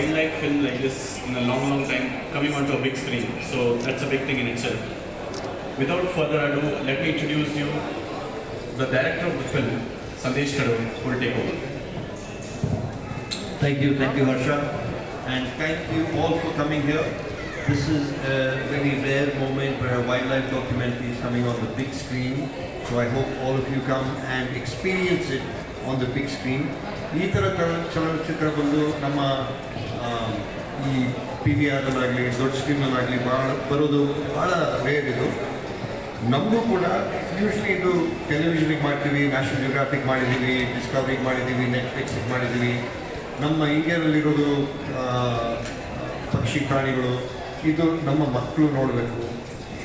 wildlife film like this in a long, long time coming onto a big screen. So that's a big thing in itself. Without further ado, let me introduce you the director of the film, Sandesh Kadam, who will take over. Thank you, thank you Harsha. And thank you all for coming here. This is a very rare moment where a wildlife documentary is coming on the big screen. So I hope all of you come and experience it on the big screen. ಈ ಥರ ಚಲ- ಚಲನಚಿತ್ರ ಬಂದು ನಮ್ಮ ಈ P V ಆರಲ್ಲಾಗಲಿ ದೊಡ್ಡ ಸ್ಕ್ರೀನಲ್ಲಾಗಲಿ ಭಾಳ ಬರೋದು ಭಾಳ ರೇರ್ ಇದು. ನಮಗೂ ಕೂಡ ಯೂಶ್ವಲಿ ಇದು ಟೆಲಿವಿಷನಿಗೆ ಮಾಡ್ತೀವಿ ನ್ಯಾಷನಲ್ ಜಿಯೋಗ್ರಾಫಿಕ್ ಮಾಡಿದ್ದೀವಿ ಡಿಸ್ಕವರಿಗೆ ಮಾಡಿದ್ದೀವಿ ನೆಟ್ಫ್ಲಿಕ್ಸಿಗೆ ಮಾಡಿದ್ದೀವಿ. ನಮ್ಮ ಇಂಡಿಯಾದಲ್ಲಿರೋದು ಪಕ್ಷಿ ಪ್ರಾಣಿಗಳು, ಇದು ನಮ್ಮ ಮಕ್ಕಳು ನೋಡಬೇಕು.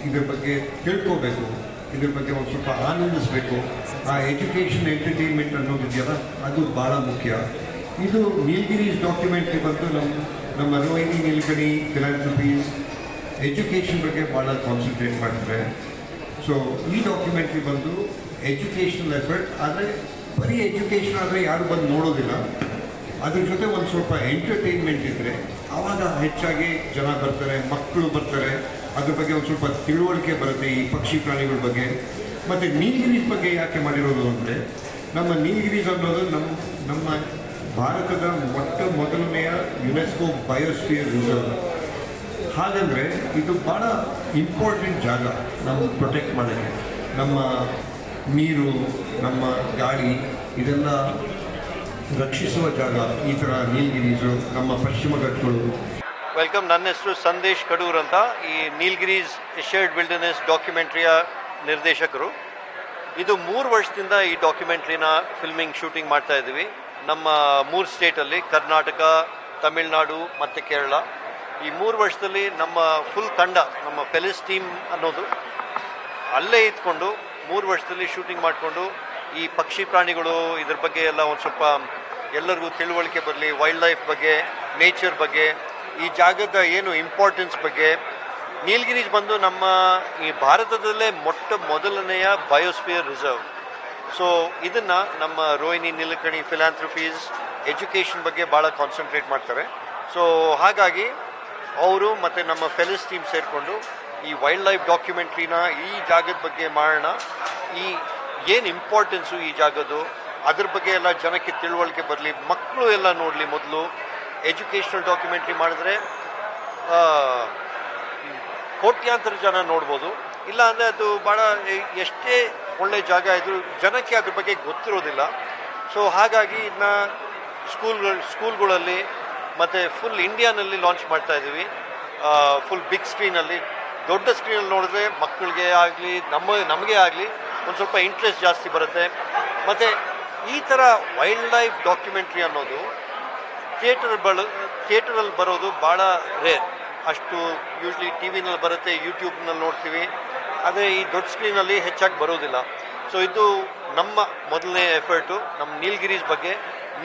ಇದ್ರ ಬಗ್ಗೆ ತಿಳ್ಕೋಬೇಕು. ಇದ್ರ ಬಗ್ಗೆ ಒಂದು ಸ್ವಲ್ಪ ಆನಂದಿಸಬೇಕು. ಆ ಎಜುಕೇಷನ್ ಎಂಟರ್ಟೈನ್ಮೆಂಟ್ ಅನ್ನೋದಿದೆಯಲ್ಲ, ಅದು ಭಾಳ ಮುಖ್ಯ. ಇದು ನೀಲ್ಗಿರೀಸ್ ಡಾಕ್ಯುಮೆಂಟ್ಗೆ ಬಂದು ನಮ್ಮ ನಮ್ಮ ರೋಹಿಣಿ ನೀಲ್ಕಣಿ ಫಿಲಾಂಥ್ರಪೀಸ್ ಎಜುಕೇಷನ್ ಬಗ್ಗೆ ಭಾಳ ಕಾನ್ಸಂಟ್ರೇಟ್ ಮಾಡ್ತಾರೆ. ಸೊ ಈ ಡಾಕ್ಯುಮೆಂಟ್ರಿ ಬಂದು ಎಜುಕೇಷನಲ್ ಎಫರ್ಟ್ ಆದರೆ ಬರೀ ಎಜುಕೇಷನ್ ಆದರೆ ಯಾರು ಬಂದು ನೋಡೋದಿಲ್ಲ. ಅದ್ರ ಜೊತೆ ಒಂದು ಸ್ವಲ್ಪ ಎಂಟರ್ಟೈನ್ಮೆಂಟ್ ಇದ್ದರೆ ಆವಾಗ ಹೆಚ್ಚಾಗಿ ಜನ ಬರ್ತಾರೆ ಮಕ್ಕಳು ಬರ್ತಾರೆ. ಅದ್ರ ಬಗ್ಗೆ ಒಂದು ಸ್ವಲ್ಪ ತಿಳುವಳಿಕೆ ಬರುತ್ತೆ ಈ ಪಕ್ಷಿ ಪ್ರಾಣಿಗಳ ಬಗ್ಗೆ. ಮತ್ತು ನೀಲಗಿರೀಸ್ ಬಗ್ಗೆ ಯಾಕೆ ಮಾಡಿರೋದು ಅಂದರೆ, ನಮ್ಮ ನೀಲಗಿರೀಸ್ ಅನ್ನೋದು ನಮ್ಮ ನಮ್ಮ ಭಾರತದ ಮೊಟ್ಟ ಮೊದಲನೆಯ ಯುನೆಸ್ಕೋ ಬಯೋಸ್ಫಿಯರ್ ರಿಸರ್ವ್. ಹಾಗಂದರೆ ಇದು ಭಾಳ ಇಂಪಾರ್ಟೆಂಟ್ ಜಾಗ ನಾವು ಪ್ರೊಟೆಕ್ಟ್ ಮಾಡೋಕ್ಕೆ. ನಮ್ಮ ನೀರು, ನಮ್ಮ ಗಾಳಿ, ಇದೆಲ್ಲ ರಕ್ಷಿಸುವ ಜಾಗ ಈ ಥರ ನೀಲಗಿರೀಸು, ನಮ್ಮ ಪಶ್ಚಿಮ ಘಟ್ಟಗಳು. ವೆಲ್ಕಮ್. ನನ್ನ ಹೆಸರು ಸಂದೇಶ್ ಕಡೂರ್ ಅಂತ. ಈ ನೀಲ್ಗಿರೀಸ್ ಶೇರ್ಡ್ ವಿಲ್ಡರ್ನೆಸ್ ಡಾಕ್ಯುಮೆಂಟ್ರಿಯ ನಿರ್ದೇಶಕರು. ಇದು ಮೂರು ವರ್ಷದಿಂದ ಈ ಡಾಕ್ಯುಮೆಂಟ್ರಿನ ಫಿಲ್ಮಿಂಗ್ ಶೂಟಿಂಗ್ ಮಾಡ್ತಾ ಇದ್ದೀವಿ. ನಮ್ಮ ಮೂರು ಸ್ಟೇಟಲ್ಲಿ ಕರ್ನಾಟಕ, ತಮಿಳುನಾಡು ಮತ್ತು ಕೇರಳ. ಈ ಮೂರು ವರ್ಷದಲ್ಲಿ ನಮ್ಮ ಫುಲ್ ತಂಡ, ನಮ್ಮ ಪೆಲಿಸ್ ಟೀಮ್ ಅನ್ನೋದು ಅಲ್ಲೇ ಇದ್ಕೊಂಡು ಮೂರು ವರ್ಷದಲ್ಲಿ ಶೂಟಿಂಗ್ ಮಾಡಿಕೊಂಡು ಈ ಪಕ್ಷಿ ಪ್ರಾಣಿಗಳು ಇದ್ರ ಬಗ್ಗೆ ಎಲ್ಲ ಒಂದು ಸ್ವಲ್ಪ ಎಲ್ಲರಿಗೂ ತಿಳುವಳಿಕೆ ಬರಲಿ, ವೈಲ್ಡ್ ಲೈಫ್ ಬಗ್ಗೆ, ನೇಚರ್ ಬಗ್ಗೆ ಈ ಜಾಗದ ಏನು ಇಂಪಾರ್ಟೆನ್ಸ್ ಬಗ್ಗೆ ನೀಲಗಿರೀಸ್ ಬಂದು ನಮ್ಮ ಈ ಭಾರತದಲ್ಲೇ ಮೊಟ್ಟ ಮೊದಲನೆಯ ಬಯೋಸ್ಫಿಯರ್ ರಿಸರ್ವ್ ಸೊ ಇದನ್ನು ನಮ್ಮ ರೋಹಿಣಿ ನಿಲಕಣಿ ಫಿಲಾಂಥ್ರಫೀಸ್ ಎಜುಕೇಷನ್ ಬಗ್ಗೆ ಭಾಳ ಕಾನ್ಸಂಟ್ರೇಟ್ ಮಾಡ್ತಾರೆ. ಸೊ ಹಾಗಾಗಿ ಅವರು ಮತ್ತು ನಮ್ಮ ಫೆಲಿಸ್ ಟೀಮ್ ಸೇರಿಕೊಂಡು ಈ ವೈಲ್ಡ್ ಲೈಫ್ ಡಾಕ್ಯುಮೆಂಟ್ರಿನ ಈ ಜಾಗದ ಬಗ್ಗೆ ಮಾಡೋಣ. ಈ ಏನು ಇಂಪಾರ್ಟೆನ್ಸು ಈ ಜಾಗದ್ದು, ಅದ್ರ ಬಗ್ಗೆ ಎಲ್ಲ ಜನಕ್ಕೆ ತಿಳುವಳಿಕೆ ಬರಲಿ ಮಕ್ಕಳು ಎಲ್ಲ ನೋಡಲಿ ಮೊದಲು. ಎಜುಕೇಷ್ನಲ್ ಡಾಕ್ಯುಮೆಂಟ್ರಿ ಮಾಡಿದ್ರೆ ಕೋಟ್ಯಾಂತರ ಜನ ನೋಡ್ಬೋದು. ಇಲ್ಲ ಅಂದರೆ ಅದು ಭಾಳ ಎಷ್ಟೇ ಒಳ್ಳೆ ಜಾಗ ಇದ್ರೂ ಜನಕ್ಕೆ ಅದ್ರ ಬಗ್ಗೆ ಗೊತ್ತಿರೋದಿಲ್ಲ. ಸೊ ಹಾಗಾಗಿ ಇದನ್ನ ಸ್ಕೂಲ್ಗಳು, ಸ್ಕೂಲ್ಗಳಲ್ಲಿ ಮತ್ತು ಫುಲ್ ಇಂಡಿಯಾನಲ್ಲಿ ಲಾಂಚ್ ಮಾಡ್ತಾ ಇದ್ದೀವಿ. ಫುಲ್ ಬಿಗ್ ಸ್ಕ್ರೀನಲ್ಲಿ ದೊಡ್ಡ ಸ್ಕ್ರೀನಲ್ಲಿ ನೋಡಿದ್ರೆ ಮಕ್ಕಳಿಗೆ ಆಗಲಿ, ನಮ್ಮ, ನಮಗೆ ಆಗಲಿ ಒಂದು ಸ್ವಲ್ಪ ಇಂಟ್ರೆಸ್ಟ್ ಜಾಸ್ತಿ ಬರುತ್ತೆ. ಮತ್ತು ಈ ಥರ ವೈಲ್ಡ್ ಲೈಫ್ ಡಾಕ್ಯುಮೆಂಟ್ರಿ ಅನ್ನೋದು ಥಿಯೇಟರ್ ಬಳ ಥಿಯೇಟರಲ್ಲಿ ಬರೋದು ಭಾಳ ರೇರ್ ಅಷ್ಟು ಯೂಶ್ಲಿ ಟಿ ವಿನಲ್ಲಿ ಬರುತ್ತೆ, ಯೂಟ್ಯೂಬ್ನಲ್ಲಿ ನೋಡ್ತೀವಿ. ಆದರೆ ಈ ದೊಡ್ಡ ಸ್ಕ್ರೀನಲ್ಲಿ ಹೆಚ್ಚಾಗಿ ಬರೋದಿಲ್ಲ. ಸೊ ಇದು ನಮ್ಮ ಮೊದಲನೇ ಎಫರ್ಟು ನಮ್ಮ ನೀಲ್ಗಿರೀಸ್ ಬಗ್ಗೆ.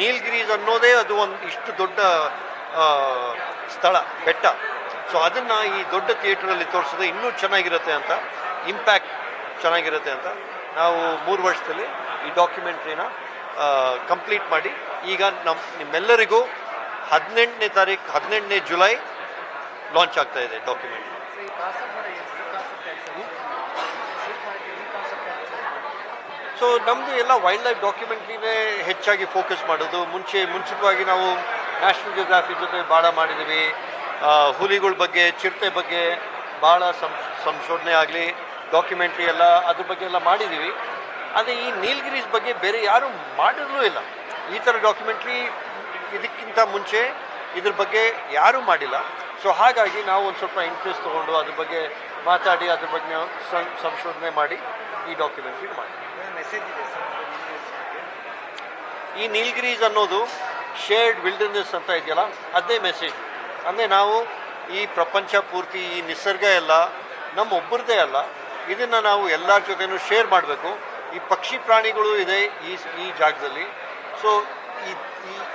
ನೀಲ್ಗಿರೀಸ್ ಅನ್ನೋದೇ ಅದು ಒಂದು ಇಷ್ಟು ದೊಡ್ಡ ಸ್ಥಳ, ಬೆಟ್ಟ. ಸೊ ಅದನ್ನು ಈ ದೊಡ್ಡ ಥಿಯೇಟ್ರಲ್ಲಿ ತೋರಿಸಿದ್ರೆ ಇನ್ನೂ ಚೆನ್ನಾಗಿರುತ್ತೆ ಅಂತ ಇಂಪ್ಯಾಕ್ಟ್ ಚೆನ್ನಾಗಿರುತ್ತೆ ಅಂತ ನಾವು ಮೂರು ವರ್ಷದಲ್ಲಿ ಈ ಡಾಕ್ಯುಮೆಂಟ್ರಿನ ಕಂಪ್ಲೀಟ್ ಮಾಡಿ ಈಗ ನಮ್ಮ ನಿಮ್ಮೆಲ್ಲರಿಗೂ ಹದಿನೆಂಟನೇ ತಾರೀಕು ಹದಿನೆಂಟನೇ ಜುಲೈ ಲಾಂಚ್ ಆಗ್ತಾ ಇದೆ ಡಾಕ್ಯುಮೆಂಟ್ ಸೊ ನಮ್ಮದು ಎಲ್ಲ ವೈಲ್ಡ್ ಲೈಫ್ ಡಾಕ್ಯುಮೆಂಟ್ರಿನೇ ಹೆಚ್ಚಾಗಿ ಫೋಕಸ್ ಮಾಡೋದು. ಮುಂಚೆ, ಮುಂಚಿತವಾಗಿ ನಾವು ನ್ಯಾಷನಲ್ ಜಿಯೋಗ್ರಾಫಿ ಜೊತೆ ಭಾಳ ಮಾಡಿದ್ದೀವಿ ಹುಲಿಗಳ ಬಗ್ಗೆ, ಚಿರತೆ ಬಗ್ಗೆ ಭಾಳ ಸಂಶೋಧನೆ ಆಗಲಿ ಡಾಕ್ಯುಮೆಂಟ್ರಿ ಎಲ್ಲ ಅದ್ರ ಬಗ್ಗೆ ಎಲ್ಲ ಮಾಡಿದ್ದೀವಿ ಆದರೆ ಈ ನೀಲ್ಗಿರೀಸ್ ಬಗ್ಗೆ ಬೇರೆ ಯಾರೂ ಮಾಡಿರಲೂ ಇಲ್ಲ. ಈ ಥರ ಡಾಕ್ಯುಮೆಂಟ್ರಿ ಇದಕ್ಕಿಂತ ಮುಂಚೆ ಇದ್ರ ಬಗ್ಗೆ ಯಾರೂ ಮಾಡಿಲ್ಲ. ಸೊ ಹಾಗಾಗಿ ನಾವು ಒಂದು ಸ್ವಲ್ಪ ಇಂಟ್ರೆಸ್ಟ್ ತೊಗೊಂಡು ಅದ್ರ ಬಗ್ಗೆ ಮಾತಾಡಿ ಅದ್ರ ಬಗ್ಗೆ ಸಂಶೋಧನೆ ಮಾಡಿ ಈ ಡಾಕ್ಯುಮೆಂಟ್ರಿ ಮಾಡಿ. ಈ ನೀಲ್ಗಿರೀಸ್ ಅನ್ನೋದು ಶೇರ್ಡ್ ವಿಲ್ಡರ್ನೆಸ್ ಅಂತ ಇದೆಯಲ್ಲ ಅದೇ ಮೆಸೇಜ್ ಅಂದರೆ ನಾವು ಈ ಪ್ರಪಂಚ ಪೂರ್ತಿ ಈ ನಿಸರ್ಗ ಎಲ್ಲ ನಮ್ಮ ಒಬ್ಬರದೇ ಅಲ್ಲ. ಇದನ್ನು ನಾವು ಎಲ್ಲರ ಜೊತೆನೂ ಶೇರ್ ಮಾಡಬೇಕು. ಈ ಪಕ್ಷಿ ಪ್ರಾಣಿಗಳು ಇದೆ ಈ ಈ ಜಾಗದಲ್ಲಿ. ಸೊ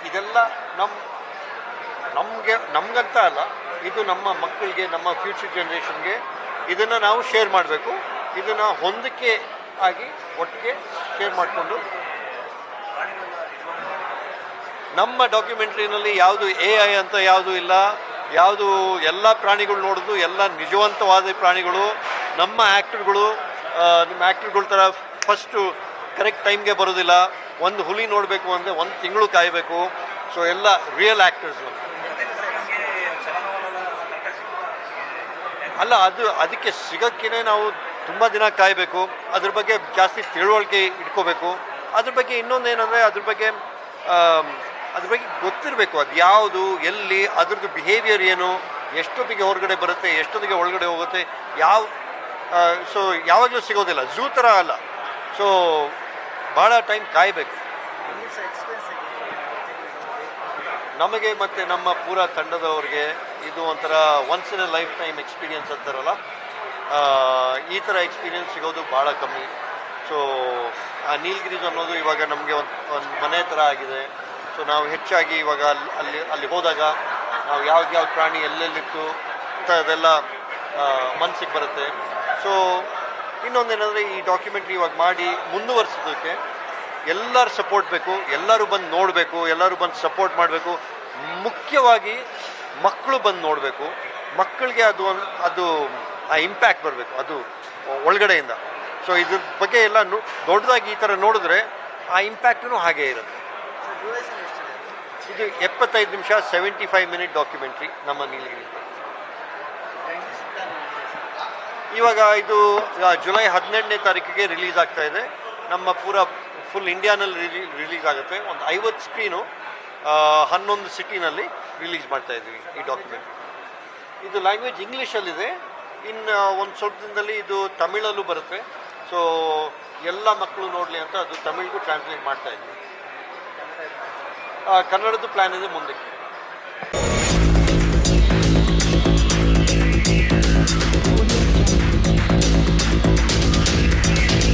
ಇದೆಲ್ಲ ನಮ್ಮ ನಮಗೆ ನಮಗಂತ ಅಲ್ಲ, ಇದು ನಮ್ಮ ಮಕ್ಕಳಿಗೆ, ನಮ್ಮ ಫ್ಯೂಚರ್ ಜನ್ರೇಷನ್ಗೆ ಇದನ್ನು ನಾವು ಶೇರ್ ಮಾಡಬೇಕು. ಇದನ್ನು ಹೊಂದಿಕೆ ಆಗಿ ಒಟ್ಟಿಗೆ ಶೇರ್ ಮಾಡಿಕೊಂಡು ನಮ್ಮ ಡಾಕ್ಯುಮೆಂಟ್ರಿನಲ್ಲಿ ಯಾವುದು ಎ ಐ ಅಂತ ಯಾವುದು ಇಲ್ಲ, ಯಾವುದು ಎಲ್ಲ ಪ್ರಾಣಿಗಳು ನೋಡೋದು, ಎಲ್ಲ ನಿಜವಂತವಾದ ಪ್ರಾಣಿಗಳು, ನಮ್ಮ ಆ್ಯಕ್ಟರ್ಗಳು ನಿಮ್ಮ ಆ್ಯಕ್ಟರ್ಗಳ ಥರ ಫಸ್ಟು ಕರೆಕ್ಟ್ ಟೈಮ್ಗೆ ಬರೋದಿಲ್ಲ. ಒಂದು ಹುಲಿ ನೋಡಬೇಕು ಅಂದರೆ ಒಂದು ತಿಂಗಳು ಕಾಯಬೇಕು. ಸೊ ಎಲ್ಲ ರಿಯಲ್ ಆ್ಯಕ್ಟರ್ಸ್ ಅಲ್ಲ, ಅದು, ಅದಕ್ಕೆ ಸಿಗೋಕ್ಕೇ ನಾವು ತುಂಬ ದಿನ ಕಾಯಬೇಕು. ಅದ್ರ ಬಗ್ಗೆ ಜಾಸ್ತಿ ತಿಳುವಳಿಕೆ ಇಟ್ಕೋಬೇಕು. ಅದ್ರ ಬಗ್ಗೆ ಇನ್ನೊಂದು ಏನಂದರೆ ಅದ್ರ ಬಗ್ಗೆ ಅದ್ರ ಬಗ್ಗೆ ಗೊತ್ತಿರಬೇಕು ಅದು ಯಾವುದು, ಎಲ್ಲಿ, ಅದ್ರದ್ದು ಬಿಹೇವಿಯರ್ ಏನು, ಎಷ್ಟೊತ್ತಿಗೆ ಹೊರಗಡೆ ಬರುತ್ತೆ, ಎಷ್ಟೊತ್ತಿಗೆ ಒಳಗಡೆ ಹೋಗುತ್ತೆ, ಯಾವ ಸೊ ಯಾವಾಗಲೂ ಸಿಗೋದಿಲ್ಲ. ಝೂ ಥರ ಅಲ್ಲ. ಸೊ ಭಾಳ ಟೈಮ್ ಕಾಯಬೇಕು. ನಮಗೆ ಮತ್ತು ನಮ್ಮ ಪೂರ ತಂಡದವ್ರಿಗೆ ಇದು ಒಂಥರ once in a lifetime experience ಅಂತಾರಲ್ಲ ಈ ಥರ ಎಕ್ಸ್ಪೀರಿಯನ್ಸ್ ಸಿಗೋದು ಭಾಳ ಕಮ್ಮಿ. ಸೊ ಆ ನೀಲ್ಗಿರೀಸ್ ಅನ್ನೋದು ಇವಾಗ ನಮಗೆ ಒಂದು ಒಂದು ಮನೆ ಥರ ಆಗಿದೆ. ಸೊ ನಾವು ಹೆಚ್ಚಾಗಿ ಇವಾಗ ಅಲ್ಲಿ ಅಲ್ಲಿ ಅಲ್ಲಿ ಹೋದಾಗ ನಾವು ಯಾವ್ದು ಯಾವ ಪ್ರಾಣಿ ಎಲ್ಲೆಲ್ಲಿತ್ತು ಅಂತ ಅದೆಲ್ಲ ಮನಸ್ಸಿಗೆ ಬರುತ್ತೆ. ಸೊ ಇನ್ನೊಂದೇನೆಂದರೆ ಈ ಡಾಕ್ಯುಮೆಂಟ್ರಿ ಇವಾಗ ಮಾಡಿ ಮುಂದುವರ್ಸೋದಕ್ಕೆ ಎಲ್ಲರ ಸಪೋರ್ಟ್ ಬೇಕು ಎಲ್ಲರೂ ಬಂದು ನೋಡಬೇಕು ಎಲ್ಲರೂ ಬಂದು ಸಪೋರ್ಟ್ ಮಾಡಬೇಕು. ಮುಖ್ಯವಾಗಿ ಮಕ್ಕಳು ಬಂದು ನೋಡಬೇಕು. ಮಕ್ಕಳಿಗೆ ಅದು ಒಂದು ಅದು ಆ ಇಂಪ್ಯಾಕ್ಟ್ ಬರಬೇಕು ಅದು ಒಳಗಡೆಯಿಂದ. ಸೊ ಇದ್ರ ಬಗ್ಗೆ ಎಲ್ಲ ದೊಡ್ಡದಾಗಿ ಈ ಥರ ನೋಡಿದ್ರೆ ಆ ಇಂಪ್ಯಾಕ್ಟೂ ಹಾಗೇ ಇರುತ್ತೆ. ಇದು ಎಪ್ಪತ್ತೈದು ನಿಮಿಷ ಸೆವೆಂಟಿ ಫೈವ್ ಮಿನಿಟ್ ಡಾಕ್ಯುಮೆಂಟ್ರಿ ನಮ್ಮ ನೀಲಗಿರಿ. ಇವಾಗ ಇದು ಜುಲೈ ಹದಿನೆಂಟನೇ ತಾರೀಕಿಗೆ ರಿಲೀಸ್ ಆಗ್ತಾ ಇದೆ. ನಮ್ಮ ಪೂರ ಫುಲ್ ಇಂಡಿಯಾನಲ್ಲಿ ರಿಲೀ, ರಿಲೀಸ್ ಆಗುತ್ತೆ. ಒಂದು ಐವತ್ತು ಸ್ಕ್ರೀನು ಹನ್ನೊಂದು ಸಿಟಿನಲ್ಲಿ ರಿಲೀಸ್ ಮಾಡ್ತಾ ಇದ್ದೀವಿ ಈ ಡಾಕ್ಯುಮೆಂಟ್ ಇದು ಲ್ಯಾಂಗ್ವೇಜ್ ಇಂಗ್ಲೀಷಲ್ಲಿದೆ ಇನ್ನು ಒಂದು ಸ್ವಲ್ಪ ದಿನದಲ್ಲಿ ಇದು ತಮಿಳಲ್ಲೂ ಬರುತ್ತೆ. ಸೊ ಎಲ್ಲ ಮಕ್ಕಳು ನೋಡಲಿ ಅಂತ ಅದು ತಮಿಳ್ಗೂ ಟ್ರಾನ್ಸ್ಲೇಟ್ ಮಾಡ್ತಾ ಇದ್ದೀವಿ. ಕನ್ನಡದ್ದು ಪ್ಲ್ಯಾನ್ ಇದೆ ಮುಂದಕ್ಕೆ.